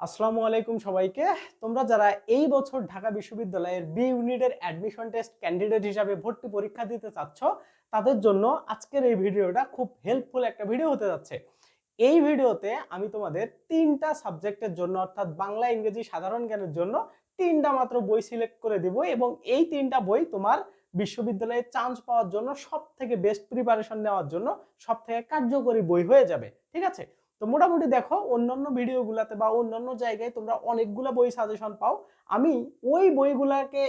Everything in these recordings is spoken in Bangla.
আসসালামু আলাইকুম সবাইকে। তোমরা যারা এই বছর ঢাকা বিশ্ববিদ্যালয়ের বি ইউনিটের অ্যাডমিশন টেস্ট ক্যান্ডিডেট হিসাবে ভর্তি পরীক্ষা দিতে চাচ্ছ, তাদের জন্য আজকের এই ভিডিওটা খুব হেল্পফুল একটা ভিডিও হতে যাচ্ছে। এই ভিডিওতে আমি তোমাদের তিনটা সাবজেক্টের জন্য, অর্থাৎ বাংলা, ইংরেজি, সাধারণ জ্ঞানের জন্য তিনটা মাত্র বই সিলেক্ট করে দিব এবং এই তিনটা বই তোমার বিশ্ববিদ্যালয়ে চান্স পাওয়ার জন্য সব থেকে বেস্ট প্রিপারেশন নেওয়ার জন্য সব থেকে কার্যকরী বই হয়ে যাবে। ঠিক আছে? তো মোটামুটি দেখো অন্যান্য ভিডিওগুলোতে বা অন্যান্য জায়গায় তোমরা অনেকগুলো বই সাজেশন পাও। আমি ওই বইগুলাকে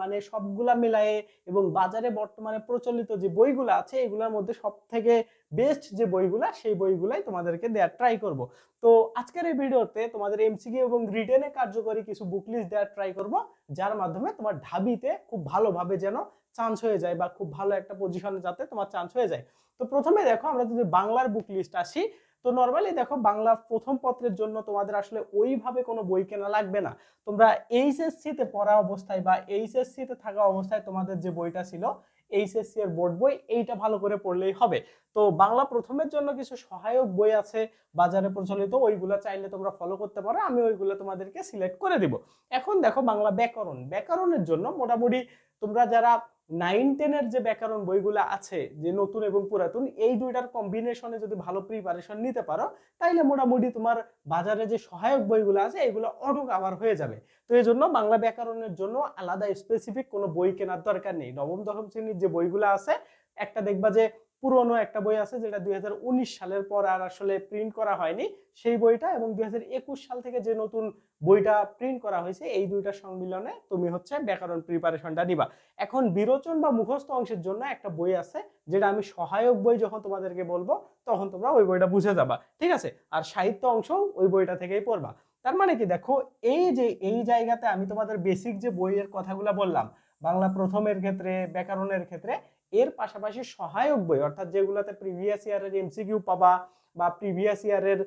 মানে সবগুলা মিলায়ে এবং বাজারে বর্তমানে প্রচলিত যে বইগুলো আছে, এগুলোর মধ্যে সব থেকে বেস্ট যে বইগুলা, সেই বইগুলাই তোমাদেরকে দেওয়ার ট্রাই করব। তো আজকের এই ভিডিওতে তোমাদের এমসিকিউ এবং রিটেনে কার্যকরী কিছু বুক লিস্ট দেওয়ার ট্রাই করব, যার মাধ্যমে তোমার ঢাবিতে খুব ভালোভাবে যেন চান্স হয়ে যায় বা খুব ভালো একটা পজিশনে যাতে তোমার চান্স হয়ে যায়। তো প্রথমে দেখো আমরা যদি বাংলার বুক লিস্ট আসি তো নর্মালি দেখো বাংলা প্রথম পত্রের জন্য তোমাদের আসলে ওইভাবে কোনো বই কেনা লাগবে না। তোমরা এইচএসসি তে পড়া অবস্থায় বা এইচএসসি তে থাকা অবস্থায় তোমাদের যে বইটা ছিল এইচএসসি এর বোর্ড বই এইটা ভালো করে পড়লেই হবে। তো বাংলা প্রথমের জন্য কিছু সহায়ক বই আছে, বাজারে প্রচলিত, ওইগুলো চাইলে তোমরা ফলো করতে পারো, আমি ওইগুলো তোমাদেরকে সিলেক্ট করে দিব। এখন দেখো বাংলা ব্যাকরণ। ব্যাকরণের জন্য মোটামুটি তোমরা যারা নাইন টেনের যে ব্যাকরণ বইগুলো আছে, যে নতুন এবং পুরাতন, এই দুইটার কম্বিনেশনে যদি ভালো প্রিপারেশন নিতে পারো, তাইলে মোটামুটি তোমার বাজারে যে সহায়ক বইগুলো আছে, এগুলো অটো কাভার হয়ে যাবে। তো এই জন্য বাংলা ব্যাকরণের জন্য আলাদা স্পেসিফিক কোনো বই কেনার দরকার নেই। নবম, দশম শ্রেণির যে বইগুলো আছে, একটা দেখবা যে পুরনো একটা বই আছে যেটা দুই হাজার উনিশ সালের পর আর আসলে প্রিন্ট করা হয়নি। সেই বইটা এবং দুই হাজার একুশ সাল থেকে যে নতুন বইটা প্রিন্ট করা হয়েছে, এই দুইটা সম্মিলনে তুমি হচ্ছে ব্যাকরণ প্রিপারেশনটা নিবা। এখন বিরোচন বা মুখস্থ অংশের জন্য একটা বই আছে যেটা আমি সহায়ক বই যখন তোমাদেরকে বলব, তখন তোমরা ওই বইটা বুঝে যাবা। ঠিক আছে? আর সাহিত্য অংশ ওই বইটা থেকেই পড়বা। তার মানে কি দেখো, এই যে এই জায়গাতে আমি তোমাদের বেসিক যে বইয়ের কথাগুলো বললাম, বাংলা প্রথমের ক্ষেত্রে, ব্যাকরণের ক্ষেত্রে এর পাশাপাশি সহায়ক বই অর্থাৎ যেগুলোতে প্রিভিয়াস ইয়ারের এমসিকিউ পাবা বা প্রিভিয়াস ইয়ারের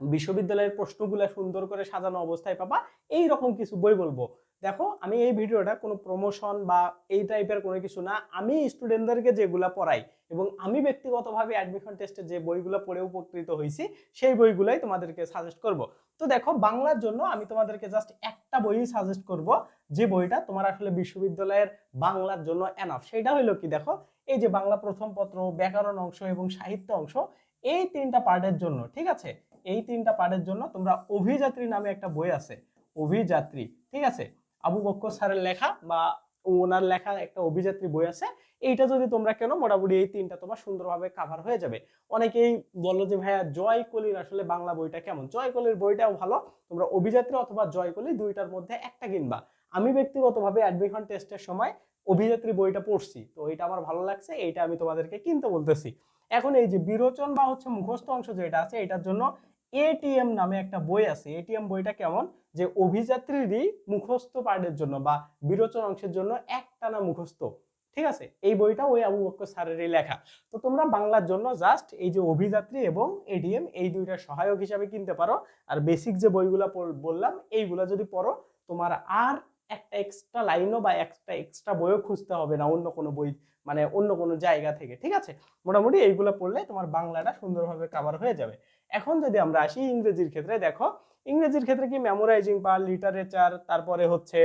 বিশ্ববিদ্যালয়ের প্রশ্নগুলো সুন্দর করে সাজানো অবস্থায় পাবা এই রকম কিছু বই বলব। দেখো, আমি এই ভিডিওটা কোনো প্রমোশন বা এই টাইপের কোনো কিছু না, আমি স্টুডেন্টদেরকে যেগুলো পড়াই এবং আমি ব্যক্তিগতভাবে অ্যাডমিশন টেস্টে যে বইগুলো পড়ে উপকৃত হয়েছি, সেই বইগুলোই তোমাদেরকে সাজেস্ট করব। তো দেখো, বাংলার জন্য আমি তোমাদেরকে জাস্ট একটা বই সাজেস্ট করব, যে বইটা তোমার আসলে বিশ্ববিদ্যালয়ের বাংলার জন্য এনাফ সেটা হইল কি দেখো, এই যে বাংলা প্রথম পত্র, ব্যাকরণ অংশ এবং সাহিত্য অংশ, এই তিনটা পার্টের জন্য, ঠিক আছে? এই তিনটা পার্টের জন্য তোমরা অভিযাত্রী নামে একটা বই আছে, অভিযাত্রী, ঠিক আছে? আবু বক্কর স্যারের লেখা বা ওনার লেখা একটা অভিযাত্রী বই আছে, এইটা যদি তোমরা কেন, মোটামুটি এই তিনটা তোমার সুন্দরভাবে কাভার হয়ে যাবে। অনেকেই বলল যে, ভাইয়া, জয় কলির আসলে বাংলা বইটা কেমন? জয় কলির বইটাও ভালো, তোমরা অভিযাত্রী অথবা জয় কলি দুইটার মধ্যে একটা কিনবা। আমি ব্যক্তিগতভাবে অ্যাডমিশন টেস্টের সময় অভিযাত্রী বইটা পড়ছি, তো এটা আমার ভালো লাগছে, এইটা আমি তোমাদেরকে কিনতে বলতেছি। এখন এই যে বিরোচন বা হচ্ছে মুখস্থ অংশ যেটা আছে, এটার জন্য এটিএম নামে একটা বই আছে। এটিএম বইটা কেমন? যে অভিযাত্রীরই মুখস্থ পাঠের জন্য বা বিরোচন অংশের জন্য একটানা মুখস্থ। ঠিক আছে? এই বইটা ওই আবু বক্কর স্যারেরই লেখা। তো তোমরা বাংলার জন্য জাস্ট এই যে অভিযাত্রী এবং এডিএম এই দুইটা সহায়ক হিসাবে কিনতে পারো। আর বেসিক যে বইগুলো বললাম, এইগুলো যদি পড়ো, তোমার আর একটা এক্সট্রা লাইনও বা একটা এক্সট্রা বইও খুঁজতে হবে না অন্য কোনো বই মানে অন্য কোনো জায়গা থেকে। ঠিক আছে? মোটামুটি এইগুলো পড়লে তোমার বাংলাটা সুন্দরভাবে কাভার হয়ে যাবে। এখন যদি আমরা আসি ইংরেজির ক্ষেত্রে, দেখো, ইংরেজির ক্ষেত্রে কি মেমোরাইজিং বা লিটারেচার তারপরে হচ্ছে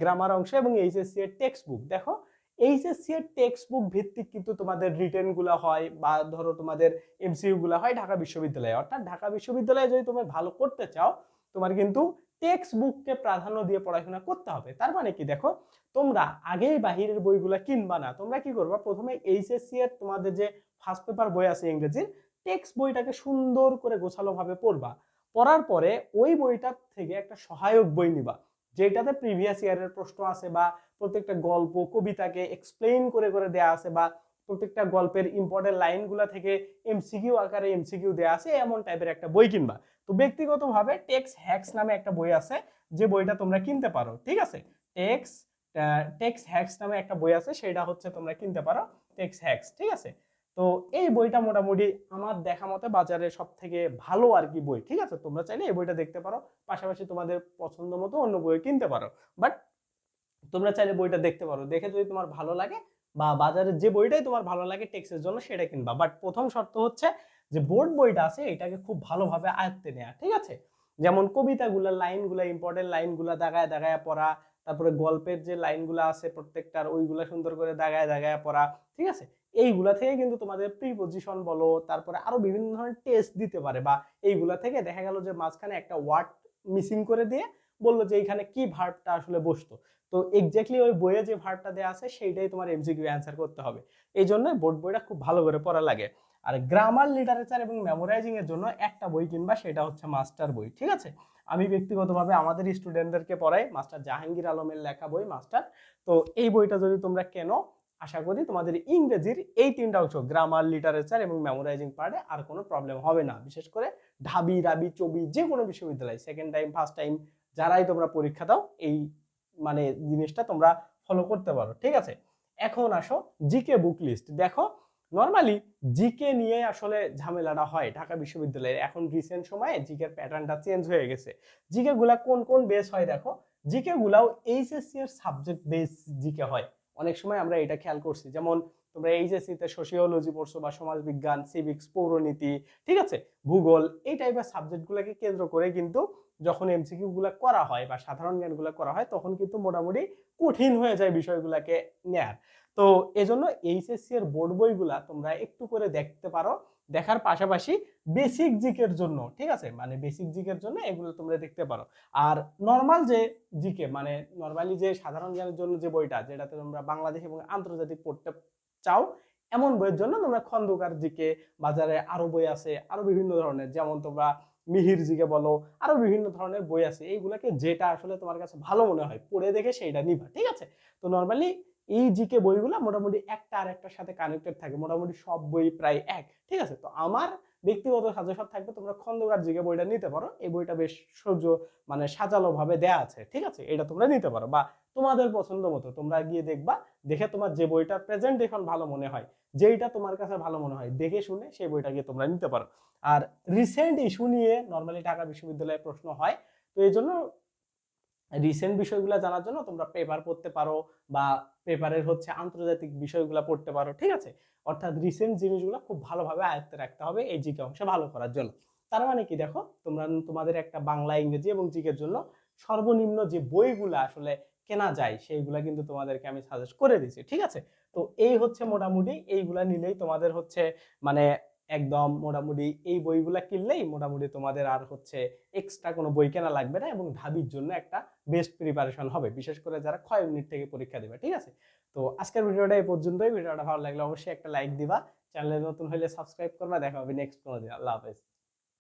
গ্রামার অংশ এবং এইচএসসি এর টেক্সট বুক দেখো এইচএসসি এর টেক্সট বুক ভিত্তিক কিন্তু তোমাদের রিটেনগুলো হয় বা ধরো তোমাদের এমসিইউ গুলো হয় ঢাকা বিশ্ববিদ্যালয়ে। অর্থাৎ ঢাকা বিশ্ববিদ্যালয়ে যদি তুমি ভালো করতে চাও, তোমার কিন্তু টেক্সট বুককে প্রাধান্য দিয়ে পড়াশোনা করতে হবে। তার মানে কি দেখো, তোমরা আগেই বাহিরের বইগুলা কিনবা না। তোমরা কি করবা? প্রথমে এইচএসসি এর তোমাদের যে ফার্স্ট পেপার বই আছে ইংরেজির টেক্সট বইটাকে সুন্দর করে গোছালো ভাবে পড়বা। পড়ার পরে ওই বইটার থেকে একটা সহায়ক বই নিবা, যেটাতে প্রিভিয়াস ইয়ারের প্রশ্ন আছে বা প্রত্যেকটা গল্প, কবিতাকে এক্সপ্লেইন করে করে দেয়া আছে বা প্রত্যেকটা গল্পের ইম্পর্টেন্ট লাইনগুলো থেকে এমসিকিউ আকারে এমসিকিউ দেয়া আছে, এমন টাইপের একটা বই কিনবা। তো ব্যক্তিগতভাবে টেক্স হ্যাক্স নামে একটা বই আছে, যে বইটা তোমরা কিনতে পারো, ঠিক আছে? টেক্স টেক্স হ্যাক্স নামে একটা বই আছে, সেটা হচ্ছে তোমরা কিনতে পারো টেক্স হ্যাক্স, ঠিক আছে? তো এই বইটা মোটামুটি আমার দেখা মতে বাজারে সব থেকে ভালো আর কি বই, ঠিক আছে? তোমরা চাইলে এই বইটা দেখতে পারো, পাশাপাশি তোমাদের পছন্দ মতো অন্য বই কিনতে পারো। বাট তোমরা চাইলে বইটা দেখতে পারো। দেখে যদি তোমার ভালো লাগে বা বাজারে যে বইটাই তোমার ভালো লাগে টেক্সের জন্য সেটা কিনবা। বাট প্রথম শর্ত হচ্ছে যে বোর্ড বইটা আছে, এটাকে খুব ভালোভাবে আয়ত্তে নেওয়া ঠিক আছে? যেমন কবিতাগুলা, লাইনগুলা ইম্পর্টেন্ট লাইনগুলা দাগায় দাগায় পড়া, তারপরে গল্পের যে লাইনগুলো আছে প্রত্যেকটার, ওইগুলা সুন্দর করে দাগায় দাগায় পড়া, ঠিক আছে? এইগুলা থেকে কিন্তু তোমাদের প্রিপোজিশন বলো, তারপরে আরও বিভিন্ন ধরনের টেস্ট দিতে পারে বা এইগুলা থেকে দেখা গেল যে মাঝখানে একটা ওয়ার্ড মিসিং করে দিয়ে বলল যে এখানে কি ভার্বটা আসলে বসতো। তো এক্স্যাক্টলি ওই বইয়ে যে ভার্বটা দেওয়া আছে, সেইটাই তোমার এমসিকিউ অ্যান্সার করতে হবে। এই জন্য বোর্ড বইটা খুব ভালো করে পড়া লাগে। আর গ্রামার লিটারেচার এবং মেমোরাইজিং এর জন্য একটা বই কিনবা, সেটা হচ্ছে মাস্টার বই, ঠিক আছে? আমি ব্যক্তিগতভাবে আমাদের স্টুডেন্টদেরকে পড়াই মাস্টার জাহাঙ্গীর আলমের লেখা বই মাস্টার তো এই বইটা যদি তোমরা কেনো আশা করি তোমাদের ইংরেজির এই তিনটা অংশ গ্রামার লিটারেচার এবং মেমোরাইজিং পার্টে আর কোনো প্রবলেম হবে না। বিশেষ করে ঢাবি, রাবি, চবি যে কোনো বিশ্ববিদ্যালয় সেকেন্ড টাইম ফার্স্ট টাইম যারাই তোমরা পরীক্ষা দাও, এই মানে জিনিসটা তোমরা ফলো করতে পারো, ঠিক আছে? এখন আসো জিকে বুক লিস্ট দেখো নর্মালি জিকে নিয়ে আসলে ঝামেলাটা হয় ঢাকা বিশ্ববিদ্যালয়ের। এখন রিসেন্ট সময়ে জিকের প্যাটার্নটা চেঞ্জ হয়ে গেছে। জিকে গুলা কোন কোন বেস হয় দেখো? জিকে গুলাও এইচএসসি এর সাবজেক্ট বেস জিকে হয়। অনেক সময় আমরা এটা খেয়াল করছি। যেমন তোমরা এইচএসসিতে সোশিওলজি পড়ছো বা সমাজবিজ্ঞান সিভিক্স পৌরনীতি, ঠিক আছে? ভূগোল, এই টাইপের সাবজেক্টগুলোকে কেন্দ্র করে কিন্তু যখন এমসিকিউ গুলা করা হয় বা সাধারণ জ্ঞানগুলো করা হয়, তখন কিন্তু মোটামুটি কঠিন হয়ে যায় বিষয়গুলোকে নেয়ার। তো এজন্য এইচএসসি এর বোর্ড বইগুলা তোমরা একটু করে দেখতে পারো। দেখার পাশাপাশি বেসিক জিকের জন্য, ঠিক আছে? মানে বেসিক জিকের জন্য এগুলো তোমরা দেখতে পারো। আর নর্মাল যে জিকে মানে নর্মালি যে সাধারণ জ্ঞানের জন্য যে বইটা, যেটাতে তোমরা বাংলাদেশ এবং আন্তর্জাতিক পড়তে চাও, এমন বইয়ের জন্য তোমরা খন্দকার জিকে বাজারে আরও বই আছে, আরও বিভিন্ন ধরনের, যেমন তোমরা মিহির জিকে বলো, আরও বিভিন্ন ধরনের বই আছে। এইগুলোকে যেটা আসলে তোমার কাছে ভালো মনে হয়, পড়ে দেখে সেইটা নিবা, ঠিক আছে? তো নর্মালি এই জিকে বইগুলো মোটামুটি একটা আর একটার সাথে কানেক্টেড থাকে। মোটামুটি সব বই প্রায় এক, ঠিক আছে? তো আমার ব্যক্তিগত সাজেশন থাকবে, তোমরা খন্দকার জিকে বইটা নিতে পারো। এই বইটা বেশ সহ্য মানে সাজালো ভাবে দেয়া আছে, ঠিক আছে? এটা তোমরা নিতে পারো বা তোমাদের পছন্দ মতো তোমরা গিয়ে দেখবা, দেখে তোমার যে বইটার প্রেজেন্টেশন ভালো মনে হয়, যেইটা তোমার কাছে ভালো মনে হয়, দেখে শুনে সেই বইটা গিয়ে তোমরা নিতে পারো। আর রিসেন্ট ইস্যু নিয়ে নর্মালি ঢাকা বিশ্ববিদ্যালয়ে প্রশ্ন হয়, তো এই জন্য রিসেন্ট বিষয়গুলো জানার জন্য তোমরা পেপার পড়তে পারো বা পেপারের হচ্ছে আন্তর্জাতিক বিষয়গুলো পড়তে পারো, ঠিক আছে? অর্থাৎ রিসেন্ট জিনিসগুলো খুব ভালোভাবে আয়ত্তে রাখতে হবে এই জিকে অংশে ভালো করার জন্য। তার মানে কি দেখো, তোমরা তোমাদের একটা বাংলা, ইংরেজি এবং জিকের জন্য সর্বনিম্ন যে বইগুলো আসলে কেনা যায়, সেইগুলা কিন্তু তোমাদেরকে আমি সাজেস্ট করে দিছি ঠিক আছে? তো এই হচ্ছে মোটামুটি, এইগুলা নিলেই তোমাদের হচ্ছে মানে একদম মোটামুটি এই বইগুলো কিনলেই মোটামুটি তোমাদের আর হচ্ছে এক্সট্রা কোনো বই কেনা লাগবে না এবং ঢাবির জন্য একটা বেস্ট প্রিপারেশন হবে। বিশেষ করে যারা ক্ষয় মিনিট থেকে পরীক্ষা দেবে, ঠিক আছে? তো আজকের ভিডিওটা এই পর্যন্তই। ভিডিওটা ভালো লাগলে অবশ্যই একটা লাইক দিবা। চ্যানেলে নতুন হলে সাবস্ক্রাইব করবা। দেখা হবে নেক্সট কোনো দিন। আল্লাহ হাফেজ।